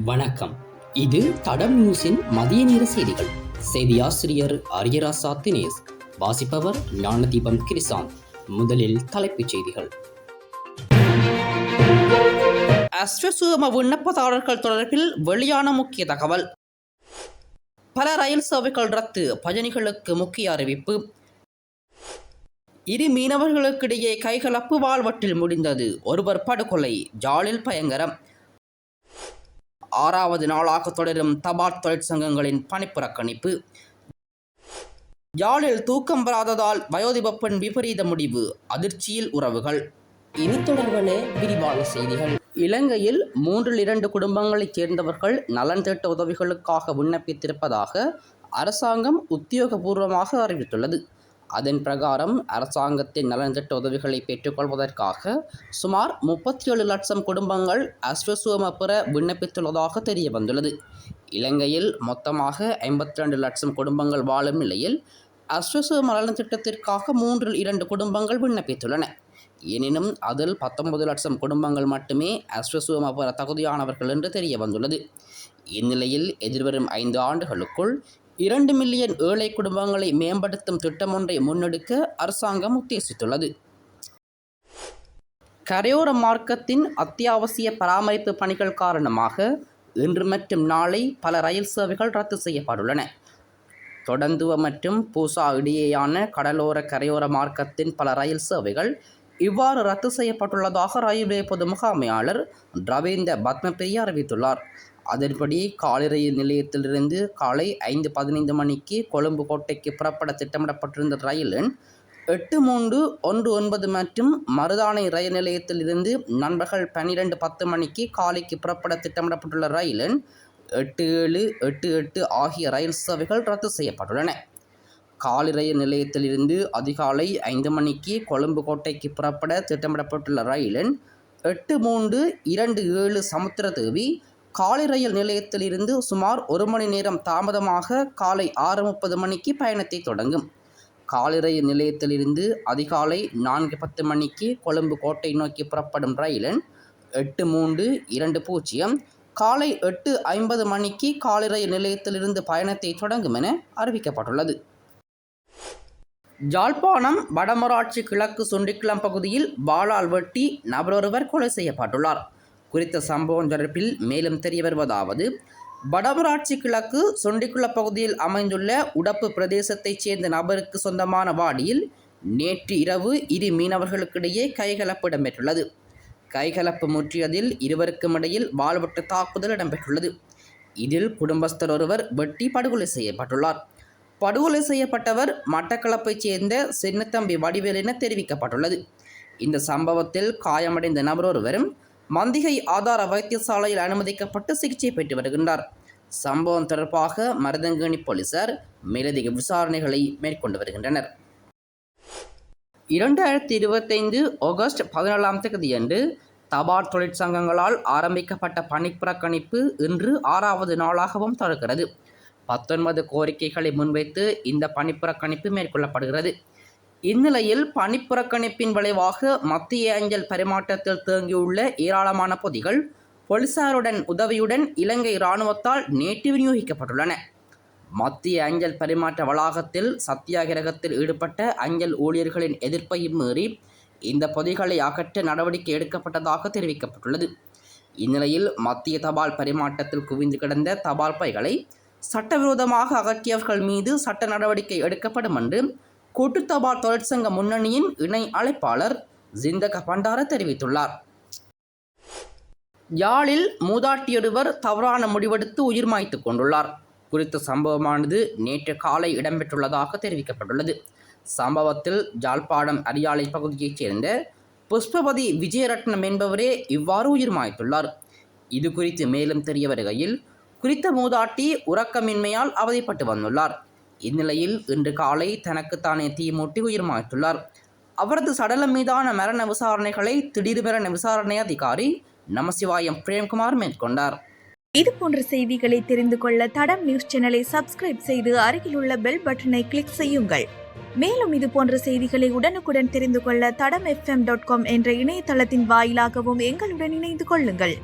வணக்கம். இது தடம் நியூஸின் மதிய நேர செய்திகள். செய்தி ஆசிரியர் அரியராசா தினேஷ் வாசிப்பவர் ஞானதீபம் கிரிசாந்த் முதலில் தலைப்புச் செய்திகள். அஸ்வசும விண்ணப்பதாரர்கள் தொடர்பில் வெளியான முக்கிய தகவல். பல ரயில் சேவைகள் ரத்து பயணிகளுக்கு முக்கிய அறிவிப்பு. இரு மீனவர்களுக்கிடையே கைகலப்பு வாழ்வட்டில் முடிந்தது. ஒருவர் படுகொலை ஜாலில் பயங்கரம். ஆறாவது நாளாக தொடரும் தபால் தொழிற்சங்கங்களின் பணிப்புறக்கணிப்பு யாழில் தூக்கம் வராததால் வயோதிபப்பன் விபரீத முடிவு அதிர்ச்சியில் உறவுகள். இனி தொடர்பான விரிவான செய்திகள். இலங்கையில் மூன்றில் இரண்டு குடும்பங்களைச் சேர்ந்தவர்கள் நலன் திட்ட உதவிகளுக்காக விண்ணப்பித்திருப்பதாக அரசாங்கம் உத்தியோகபூர்வமாக அறிவித்துள்ளது. அதன் பிரகாரம் அரசாங்கத்தின் நலன்திட்ட உதவிகளை பெற்றுக்கொள்வதற்காக சுமார் முப்பத்தி ஏழு லட்சம் குடும்பங்கள் அஸ்வசுவம பெற விண்ணப்பித்துள்ளதாக தெரிய வந்துள்ளது இலங்கையில் மொத்தமாக ஐம்பத்தி ரெண்டு லட்சம் குடும்பங்கள் வாழும் நிலையில் அஸ்வசுவம நலன் திட்டத்திற்காக மூன்றில் இரண்டு குடும்பங்கள் விண்ணப்பித்துள்ளன. எனினும் அதில் பத்தொன்பது லட்சம் குடும்பங்கள் மட்டுமே அஸ்வசுவம பெற தகுதியானவர்கள் என்று தெரிய வந்துள்ளது இந்நிலையில் எதிர்வரும் ஐந்து ஆண்டுகளுக்குள் இரண்டு மில்லியன் ஏழை குடும்பங்களை மேம்படுத்தும் திட்டம் ஒன்றை முன்னெடுக்க அரசாங்கம் உத்தேசித்துள்ளது. கரையோர மார்க்கத்தின் அத்தியாவசிய பராமரிப்பு பணிகள் காரணமாக இன்று மற்றும் நாளை பல ரயில் சேவைகள் ரத்து செய்யப்பட்டுள்ளன. தொடந்துவ மற்றும் பூசா இடையேயான கடலோர கரையோர மார்க்கத்தின் பல ரயில் சேவைகள் இவ்வாறு ரத்து செய்யப்பட்டுள்ளதாக ரயில்வே பொது முகாமையாளர் ரவீந்திர பத்மபிரியா அறிவித்துள்ளார். அதன்படி காலை ரயில் நிலையத்திலிருந்து காலை ஐந்து பதினைந்து மணிக்கு கொழும்பு கோட்டைக்கு புறப்பட திட்டமிடப்பட்டிருந்த ரயில் எண் எட்டு மூன்று ஒன்று ஒன்பது மற்றும் மருதானை ரயில் நிலையத்திலிருந்து நண்பர்கள் பன்னிரெண்டு பத்து மணிக்கு காலைக்கு புறப்பட திட்டமிடப்பட்டுள்ள ரயில் எண் எட்டு ஏழு எட்டு எட்டு ஆகிய ரயில் சேவைகள் ரத்து செய்யப்பட்டுள்ளன. காலை ரயில் நிலையத்திலிருந்து அதிகாலை ஐந்து மணிக்கு கொழும்பு கோட்டைக்கு புறப்பட திட்டமிடப்பட்டுள்ள ரயில் எண் எட்டு மூன்று இரண்டு ஏழு சமுத்திரதேவி காலை ரயில் நிலையத்திலிருந்து சுமார் ஒரு மணி நேரம் தாமதமாக காலை ஆறு முப்பது மணிக்கு பயணத்தை தொடங்கும். காலை ரயில் நிலையத்திலிருந்து அதிகாலை நான்கு பத்து மணிக்கு கொழும்பு கோட்டை நோக்கி புறப்படும் ரயில் எண் எட்டு மூன்று இரண்டு பூஜ்ஜியம் காலை எட்டு ஐம்பது மணிக்கு காலை ரயில் நிலையத்திலிருந்து பயணத்தை தொடங்கும் என அறிவிக்கப்பட்டுள்ளது. ஜாழ்ப்பாணம் வடமராட்சி கிழக்கு சுண்டிக்குளம் பகுதியில் வாளால் வெட்டி நபரொருவர் கொலை செய்யப்பட்டுள்ளார். குறித்த சம்பவம் தொடர்பில் மேலும் தெரிய வருவதாவது வடமராட்சி கிழக்கு சுண்டிக்குளம் பகுதியில் அமைந்துள்ள உடப்பு பிரதேசத்தைச் சேர்ந்த நபருக்கு சொந்தமான வாடியில் நேற்று இரவு இரு மீனவர்களுக்கிடையே கைகலப்பு இடம்பெற்றுள்ளது. கைகலப்பு முற்றியதில் இருவருக்கும் இடையில் வாழ்வெட்டு தாக்குதல் இடம்பெற்றுள்ளது. இதில் குடும்பஸ்தர் ஒருவர் வெட்டி படுகொலை செய்யப்பட்டுள்ளார். படுகொலை செய்யப்பட்டவர் மட்டக்களப்பைச் சேர்ந்த சின்னத்தம்பி வடிவேல் என தெரிவிக்கப்பட்டுள்ளது. இந்த சம்பவத்தில் காயமடைந்த நபர் ஒருவரும் மந்திகை ஆதார வைத்தியசாலையில் அனுமதிக்கப்பட்டு சிகிச்சை பெற்று வருகின்றார். சம்பவம் தொடர்பாக மருதங்கணி போலீசார் மேலதிக விசாரணைகளை மேற்கொண்டு வருகின்றனர். இரண்டாயிரத்தி இருபத்தைந்து ஆகஸ்ட் பதினேழாம் தேதியன்று தபால் தொழிற்சங்கங்களால் ஆரம்பிக்கப்பட்ட பணிப்புறக்கணிப்பு இன்று ஆறாவது நாளாகவும் தொடர்கிறது. பத்தொன்பது கோரிக்கைகளை முன்வைத்து இந்த பணிப்புறக்கணிப்பு மேற்கொள்ளப்படுகிறது. இந்நிலையில் பணிப்புறக்கணிப்பின் விளைவாக மத்திய அஞ்சல் பரிமாற்றத்தில் தேங்கியுள்ள ஏராளமான பொதிகள் போலீசாருடன் உதவியுடன் இலங்கை இராணுவத்தால் நேற்று விநியோகிக்கப்பட்டுள்ளன. மத்திய அஞ்சல் பரிமாற்ற வளாகத்தில் சத்தியாகிரகத்தில் ஈடுபட்ட அஞ்சல் ஊழியர்களின் எதிர்ப்பையும் மீறி இந்த பொதிகளை அகற்ற நடவடிக்கை எடுக்கப்பட்டதாக தெரிவிக்கப்பட்டுள்ளது. இந்நிலையில் மத்திய தபால் பரிமாற்றத்தில் குவிந்து கிடந்த தபால் பைகளை சட்டவிரோதமாக அகற்றியவர்கள் மீது சட்ட நடவடிக்கை எடுக்கப்படும் என்று கூட்டுத்தபால் தொழிற்சங்க முன்னணியின் இணை அழைப்பாளர் ஜிந்தக பண்டார தெரிவித்துள்ளார். யாழில் மூதாட்டியொருவர் தவறான முடிவெடுத்து உயிர் மாய்த்து கொண்டுள்ளார். குறித்த சம்பவமானது நேற்று காலை இடம்பெற்றுள்ளதாக தெரிவிக்கப்பட்டுள்ளது. சம்பவத்தில் ஜாழ்ப்பாணம் அரியாலை பகுதியைச் சேர்ந்த புஷ்பபதி விஜயரட்னம் என்பவரே இவ்வாறு உயிர் மாய்த்துள்ளார். இது குறித்து மேலும் தெரிய வருகையில் குறித்த மூதாட்டி உறக்கமின்மையால் அவதிப்பட்டு வந்துள்ளார். இந்நிலையில் இன்று காலை தனக்குத்தானே தீமூட்டி உயிர் மாய்த்துள்ளார். அவரது சடலம் மீதான மரண விசாரணைகளை திடீர் மரண விசாரணை அதிகாரி நமசிவாயம் பிரேம்குமார் மேற்கொண்டார். இது போன்ற செய்திகளை தெரிந்து கொள்ள தடம் நியூஸ் சேனலை சப்ஸ்கிரைப் செய்து அருகில் உள்ள பெல் பட்டனை கிளிக் செய்யுங்கள். மேலும் இது போன்ற செய்திகளை உடனுக்குடன் தெரிந்து கொள்ள தடம் எஃப்எம் டாட் காம் என்ற இணையதளத்தின் வாயிலாகவும் எங்களுடன் இணைந்து கொள்ளுங்கள்.